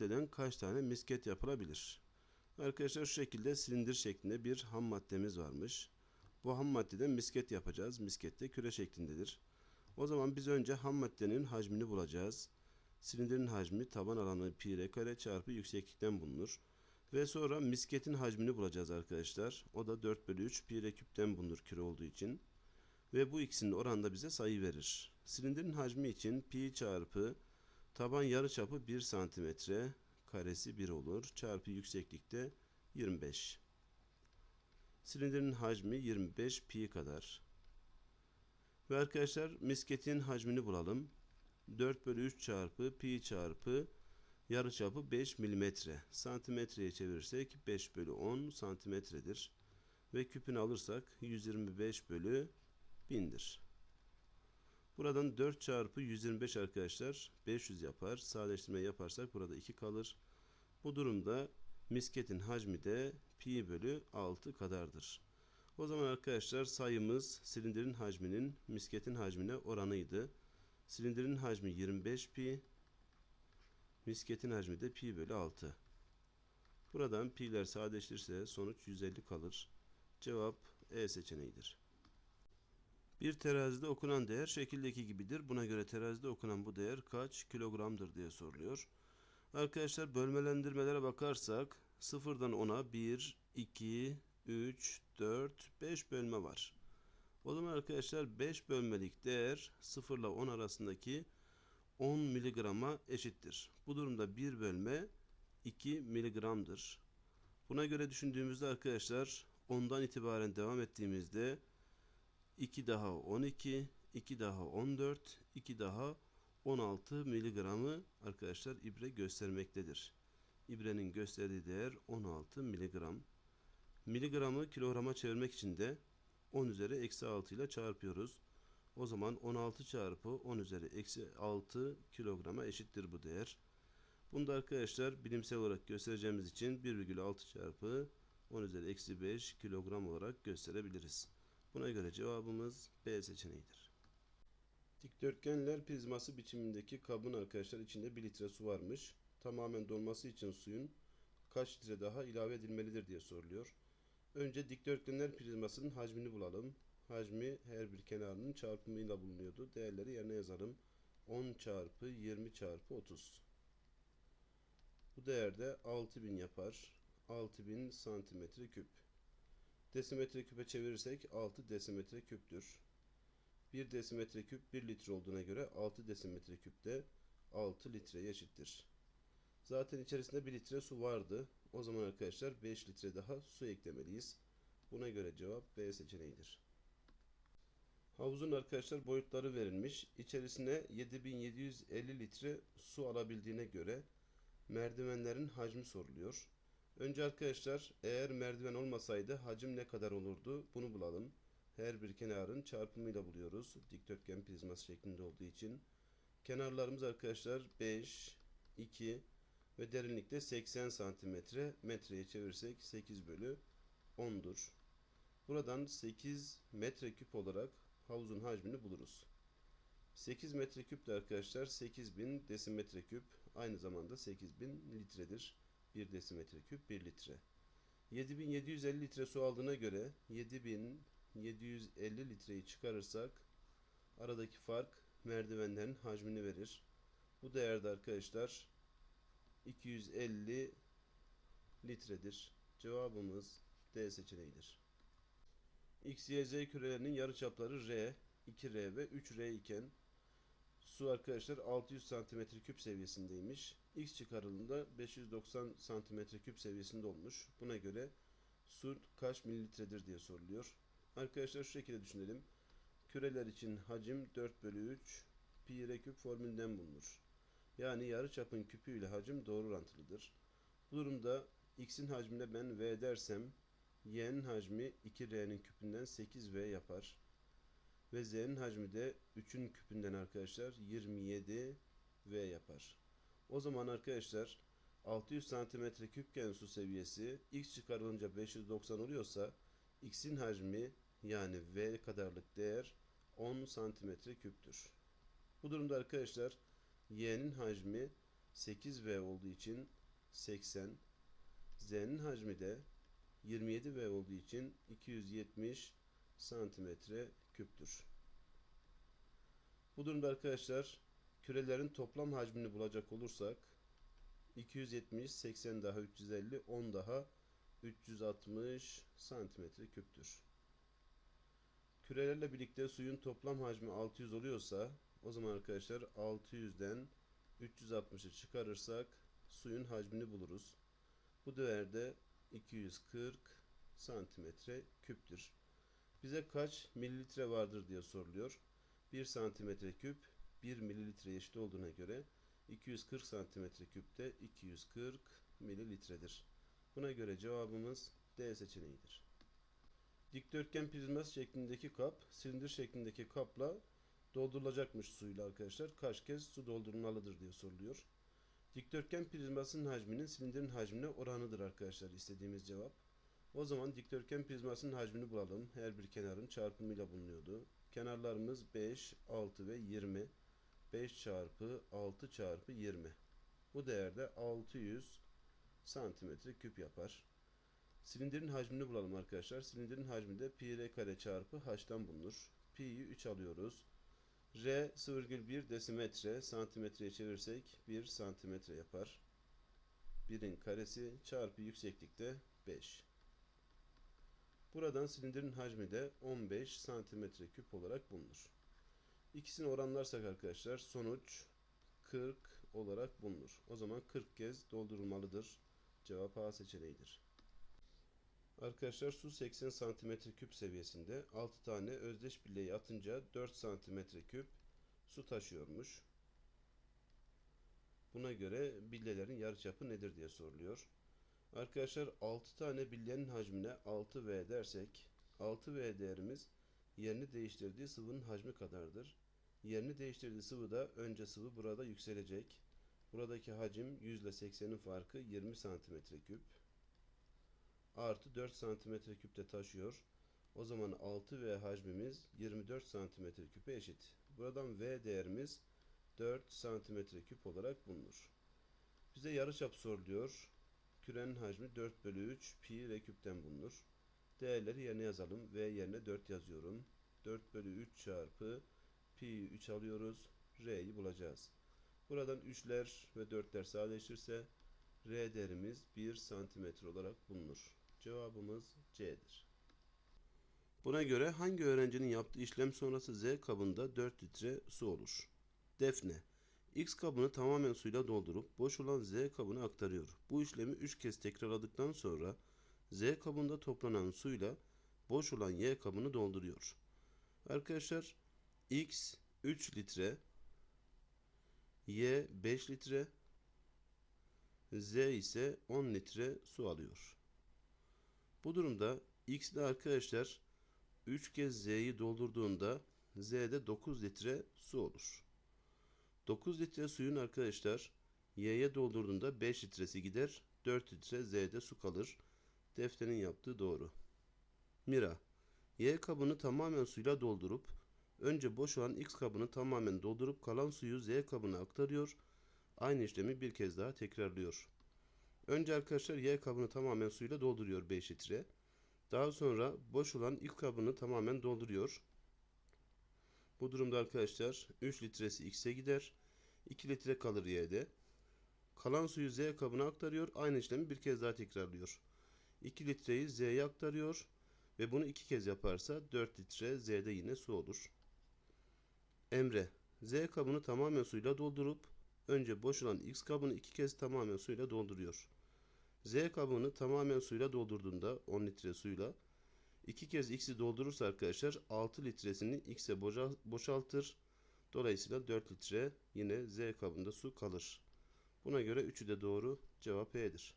maddeden kaç tane misket yapılabilir? Arkadaşlar şu şekilde silindir şeklinde bir ham maddemiz varmış. Bu ham maddeden misket yapacağız. Misket de küre şeklindedir. O zaman biz önce ham maddenin hacmini bulacağız. Silindirin hacmi taban alanı pi r kare çarpı yükseklikten bulunur. Ve sonra misketin hacmini bulacağız arkadaşlar. O da 4 bölü 3 pi r küpten bulunur küre olduğu için. Ve bu ikisinin oranında bize sayı verir. Silindirin hacmi için pi çarpı taban yarıçapı 1 santimetre karesi 1 olur. Çarpı yükseklikte 25. Silindirin hacmi 25 pi kadar. Ve arkadaşlar misketin hacmini bulalım. 4 bölü 3 çarpı pi çarpı yarıçapı 5 milimetre. Santimetreye çevirirsek 5 bölü 10 santimetredir. Ve küpünü alırsak 125 bölü 1000'dir. Buradan 4 çarpı 125 arkadaşlar 500 yapar. Sadeleştirme yaparsak burada 2 kalır. Bu durumda misketin hacmi de pi bölü 6 kadardır. O zaman arkadaşlar sayımız silindirin hacminin misketin hacmine oranıydı. Silindirin hacmi 25 pi, misketin hacmi de pi bölü 6. Buradan pi'ler sadeleştirirse sonuç 150 kalır. Cevap E seçeneğidir. Bir terazide okunan değer şekildeki gibidir. Buna göre terazide okunan bu değer kaç kilogramdır diye soruluyor. Arkadaşlar bölmelendirmelere bakarsak sıfırdan 10'a 1, 2, 3, 4, 5 bölme var. O zaman arkadaşlar 5 bölmelik değer 0 ile 10 arasındaki 10 miligrama eşittir. Bu durumda 1 bölme 2 miligramdır. Buna göre düşündüğümüzde arkadaşlar 10'dan itibaren devam ettiğimizde 2 daha 12, 2 daha 14, 2 daha 16 miligramı arkadaşlar ibre göstermektedir. İbrenin gösterdiği değer 16 miligram. Miligramı kilograma çevirmek için de 10 üzeri eksi 6 ile çarpıyoruz. O zaman 16 çarpı 10 üzeri eksi 6 kilograma eşittir bu değer. Bunu da arkadaşlar bilimsel olarak göstereceğimiz için 1,6 çarpı 10 üzeri eksi 5 kilogram olarak gösterebiliriz. Buna göre cevabımız B seçeneğidir. Dikdörtgenler prizması biçimindeki kabın arkadaşlar içinde 1 litre su varmış. Tamamen dolması için suyun kaç litre daha ilave edilmelidir diye soruluyor. Önce dikdörtgenler prizmasının hacmini bulalım. Hacmi her bir kenarının çarpımıyla bulunuyordu. Değerleri yerine yazalım. 10 çarpı 20 çarpı 30. Bu değerde 6000 yapar. 6000 santimetre küp. Desimetre küpe çevirirsek 6 desimetre küptür. 1 desimetre küp 1 litre olduğuna göre 6 desimetre küp de 6 litreye eşittir. Zaten içerisinde 1 litre su vardı. O zaman arkadaşlar 5 litre daha su eklemeliyiz. Buna göre cevap B seçeneğidir. Havuzun arkadaşlar boyutları verilmiş. İçerisine 7750 litre su alabildiğine göre merdivenlerin hacmi soruluyor. Önce arkadaşlar eğer merdiven olmasaydı hacim ne kadar olurdu bunu bulalım. Her bir kenarın çarpımıyla buluyoruz. Dikdörtgen prizması şeklinde olduğu için. Kenarlarımız arkadaşlar 5, 2 ve derinlikte 80 santimetre. Metreye çevirsek 8 bölü 10'dur. Buradan 8 metreküp olarak havuzun hacmini buluruz. 8 metreküp de arkadaşlar 8000 desimetre küp aynı zamanda 8000 litredir. 1 desimetre küp 1 litre. 7750 litre su aldığına göre 7750 litreyi çıkarırsak aradaki fark merdivenlerin hacmini verir. Bu değerde arkadaşlar 250 litredir. Cevabımız D seçeneğidir. X, Y, Z kürelerinin yarıçapları R, 2R ve 3R iken su arkadaşlar 600 cm küp seviyesindeymiş. X çıkarıldığında 590 cm küp seviyesinde olmuş. Buna göre su kaç mililitredir diye soruluyor. Arkadaşlar şu şekilde düşünelim. Küreler için hacim 4 bölü 3 pi r küp formülünden bulunur. Yani yarıçapın küpü ile hacim doğru orantılıdır. Bu durumda x'in hacmine ben v dersem y'nin hacmi 2r'nin küpünden 8v yapar. Ve z'nin hacmi de 3'ün küpünden arkadaşlar 27v yapar. O zaman arkadaşlar 600 santimetre küpken su seviyesi x çıkarılınca 590 oluyorsa x'in hacmi yani v kadarlık değer 10 santimetre küptür. Bu durumda arkadaşlar y'nin hacmi 8V olduğu için 80. Z'nin hacmi de 27V olduğu için 270 santimetre küptür. Bu durumda arkadaşlar kürelerin toplam hacmini bulacak olursak 270, 80 daha 350, 10 daha 360 santimetre küptür. Kürelerle birlikte suyun toplam hacmi 600 oluyorsa o zaman arkadaşlar 600'den 360'ı çıkarırsak suyun hacmini buluruz. Bu değerde 240 santimetre küptür. Bize kaç mililitre vardır diye soruluyor. 1 santimetre küp 1 mililitre eşit olduğuna göre 240 santimetre küpte 240 mililitredir. Buna göre cevabımız D seçeneğidir. Dikdörtgen prizması şeklindeki kap silindir şeklindeki kapla doldurulacakmış suyla arkadaşlar. Kaç kez su doldurulmalıdır diye soruluyor. Dikdörtgen prizmasının hacminin silindirin hacmine oranıdır arkadaşlar istediğimiz cevap. O zaman dikdörtgen prizmasının hacmini bulalım. Her bir kenarın çarpımıyla bulunuyordu. Kenarlarımız 5, 6 ve 20. 5 çarpı 6 çarpı 20. Bu değerde 600 santimetre küp yapar. Silindirin hacmini bulalım arkadaşlar. Silindirin hacmi de pi r kare çarpı h'tan bulunur. Pi'yi 3 alıyoruz. R 0,1 desimetre santimetreye çevirsek 1 santimetre yapar. 1'in karesi çarpı yükseklikte 5. Buradan silindirin hacmi de 15 santimetre küp olarak bulunur. İkisini oranlarsak arkadaşlar sonuç 40 olarak bulunur. O zaman 40 kez doldurulmalıdır. Cevap A seçeneğidir. Arkadaşlar su 80 santimetre küp seviyesinde 6 tane özdeş bileği atınca 4 santimetre küp su taşıyormuş. Buna göre billelerin yarıçapı nedir diye soruluyor. Arkadaşlar 6 tane billenin hacmine 6V dersek 6V değerimiz yerini değiştirdiği sıvının hacmi kadardır. Yerini değiştirdiği sıvı da önce sıvı burada yükselecek. Buradaki hacim 100 ile 80'in farkı 20 santimetre küp. Artı 4 santimetre küpte taşıyor. O zaman 6V hacmimiz 24 santimetre küpe eşit. Buradan V değerimiz 4 santimetre küp olarak bulunur. Bize yarıçap soruluyor. Kürenin hacmi 4 bölü 3 pi r küpten bulunur. Değerleri yerine yazalım. V yerine 4 yazıyorum. 4 bölü 3 çarpı pi'yi 3 alıyoruz. R'yi bulacağız. Buradan 3'ler ve 4'ler sadeleşirse R değerimiz 1 santimetre olarak bulunur. Cevabımız C'dir. Buna göre hangi öğrencinin yaptığı işlem sonrası Z kabında 4 litre su olur? Defne X kabını tamamen suyla doldurup boş olan Z kabına aktarıyor. Bu işlemi 3 kez tekrarladıktan sonra Z kabında toplanan suyla boş olan Y kabını dolduruyor. Arkadaşlar X 3 litre, Y 5 litre, Z ise 10 litre su alıyor. Bu durumda X de arkadaşlar 3 kez Z'yi doldurduğunda Z'de 9 litre su olur. 9 litre suyun arkadaşlar Y'ye doldurduğunda 5 litresi gider. 4 litre Z'de su kalır. Defterin yaptığı doğru. Mira Y kabını tamamen suyla doldurup önce boş olan X kabını tamamen doldurup kalan suyu Z kabına aktarıyor. Aynı işlemi bir kez daha tekrarlıyor. Önce arkadaşlar Y kabını tamamen suyla dolduruyor 5 litre. Daha sonra boş olan ilk kabını tamamen dolduruyor. Bu durumda arkadaşlar 3 litresi X'e gider. 2 litre kalır Y'de. Kalan suyu Z kabına aktarıyor. Aynı işlemi bir kez daha tekrarlıyor. 2 litreyi Z'ye aktarıyor. Ve bunu iki kez yaparsa 4 litre Z'de yine su olur. Emre Z kabını tamamen suyla doldurup önce boş olan X kabını iki kez tamamen suyla dolduruyor. Z kabını tamamen suyla doldurduğunda 10 litre suyla iki kez X'i doldurursa arkadaşlar 6 litresini X'e boşa- boşaltır. Dolayısıyla 4 litre yine Z kabında su kalır. Buna göre üçü de doğru. Cevap E'dir.